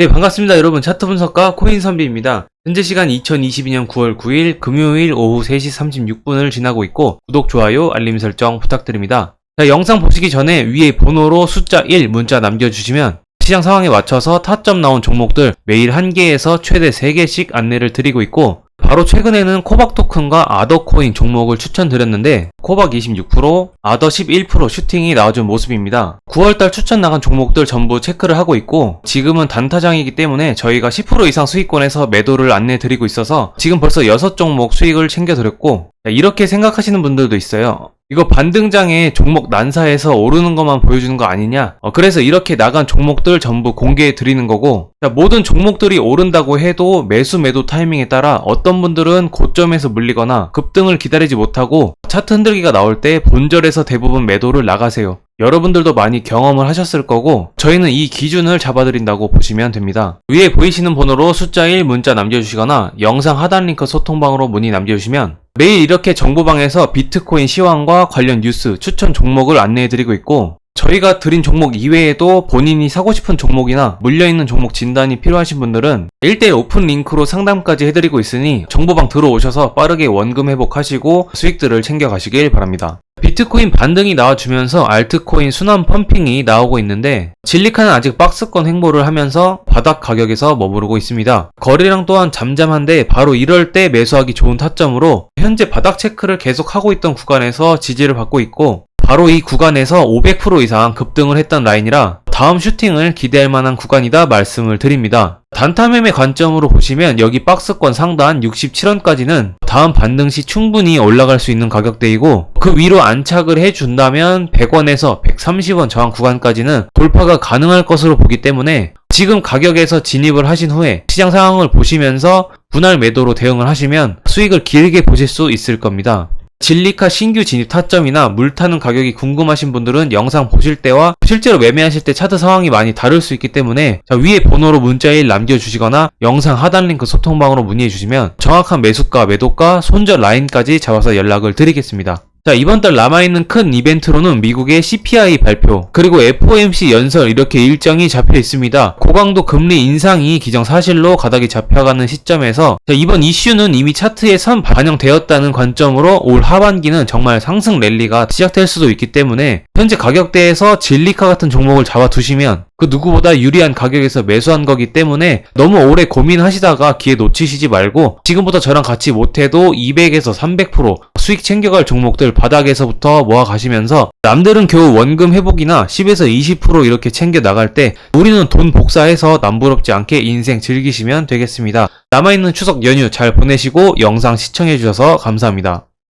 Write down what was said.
네, 반갑습니다. 여러분. 차트 분석가 코인 선비입니다. 현재 시간 2022년 9월 9일 금요일 오후 3시 36분을 지나고 있고 구독, 좋아요, 알림 설정 부탁드립니다. 자, 영상 보시기 전에 위에 번호로 숫자 1 문자 남겨주시면 시장 상황에 맞춰서 타점 나온 종목들 매일 1개에서 최대 3개씩 안내를 드리고 있고 바로 최근에는 코박 토큰과 아더 코인 종목을 추천드렸는데 코박 26%, 아더 11% 슈팅이 나와준 모습입니다. 9월달 추천 나간 종목들 전부 체크를 하고 있고 지금은 단타장이기 때문에 저희가 10% 이상 수익권에서 매도를 안내 드리고 있어서 지금 벌써 6종목 수익을 챙겨드렸고 자, 이렇게 생각하시는 분들도 있어요. 이거 반등장에 종목 난사에서 오르는 것만 보여주는 거 아니냐? 어, 그래서 이렇게 나간 종목들 전부 공개해 드리는 거고, 자, 모든 종목들이 오른다고 해도 매수 매도 타이밍에 따라 어떤 분들은 고점에서 물리거나 급등을 기다리지 못하고 차트 흔들기가 나올 때 본절에서 대부분 매도를 나가세요. 여러분들도 많이 경험을 하셨을 거고 저희는 이 기준을 잡아드린다고 보시면 됩니다. 위에 보이시는 번호로 숫자 1 문자 남겨주시거나 영상 하단 링크 소통방으로 문의 남겨주시면 매일 이렇게 정보방에서 비트코인 시황과 관련 뉴스, 추천 종목을 안내해드리고 있고 저희가 드린 종목 이외에도 본인이 사고 싶은 종목이나 물려있는 종목 진단이 필요하신 분들은 1대1 오픈 링크로 상담까지 해드리고 있으니 정보방 들어오셔서 빠르게 원금 회복하시고 수익들을 챙겨가시길 바랍니다. 비트코인 반등이 나와주면서 알트코인 순환 펌핑이 나오고 있는데 진리카는 아직 박스권 횡보를 하면서 바닥 가격에서 머무르고 있습니다. 거래량 또한 잠잠한데 바로 이럴 때 매수하기 좋은 타점으로 현재 바닥 체크를 계속 하고 있던 구간에서 지지를 받고 있고 바로 이 구간에서 500% 이상 급등을 했던 라인이라 다음 슈팅을 기대할 만한 구간이다 말씀을 드립니다. 단타 매매 관점으로 보시면 여기 박스권 상단 67원까지는 다음 반등 시 충분히 올라갈 수 있는 가격대이고 그 위로 안착을 해준다면 100원에서 130원 저항 구간까지는 돌파가 가능할 것으로 보기 때문에 지금 가격에서 진입을 하신 후에 시장 상황을 보시면서 분할 매도로 대응을 하시면 수익을 길게 보실 수 있을 겁니다. 진리카 신규 진입 타점이나 물 타는 가격이 궁금하신 분들은 영상 보실 때와 실제로 매매하실 때 차트 상황이 많이 다를 수 있기 때문에 자, 위에 번호로 문자 1 남겨주시거나 영상 하단 링크 소통방으로 문의해 주시면 정확한 매수가, 매도가, 손절 라인까지 잡아서 연락을 드리겠습니다. 자, 이번 달 남아있는 큰 이벤트로는 미국의 CPI 발표, 그리고 FOMC 연설 이렇게 일정이 잡혀 있습니다. 고강도 금리 인상이 기정사실로 가닥이 잡혀가는 시점에서 자, 이번 이슈는 이미 차트에 선 반영되었다는 관점으로 올 하반기는 정말 상승 랠리가 시작될 수도 있기 때문에 현재 가격대에서 진리카 같은 종목을 잡아두시면 그 누구보다 유리한 가격에서 매수한 거기 때문에 너무 오래 고민하시다가 기회 놓치시지 말고 지금부터 저랑 같이 못해도 200에서 300% 수익 챙겨갈 종목들 바닥에서부터 모아 가시면서 남들은 겨우 원금 회복이나 10에서 20% 이렇게 챙겨 나갈 때 우리는 돈 복사해서 남부럽지 않게 인생 즐기시면 되겠습니다. 남아있는 추석 연휴 잘 보내시고 영상 시청해주셔서 감사합니다.